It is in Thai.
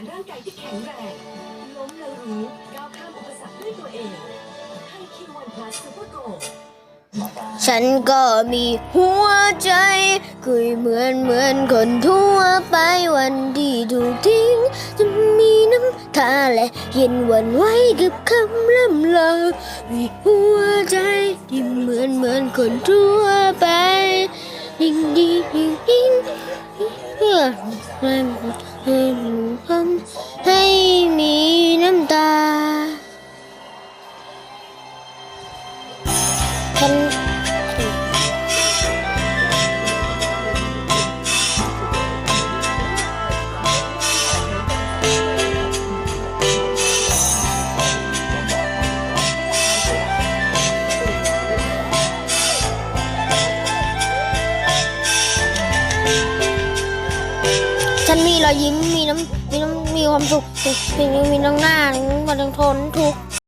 านร่างกายที่แข็งแรง ล้มแล้วรู้ก้าวข้ามอุปสรรคด้วยตัวเองให้คิววันพลัสซูเปอร์โกฉันก็มีหัวใจ คุยเหมือนเหมือนคนทั่วไปวันที่ถูกทิ้ง จะมีน้ำตาและเย็นวันไหวกับคำล่ำลามีหัวใจที่เหมือนเหมือนคนทั่วไปยิ่งดียิ่งยิ่งเพื่อให้ให้ ให้ ฉันมีรอยยิ้มมีน้ำมีน้ำมีความสุขมีมีน้ำหน้ามีความทนทุกข์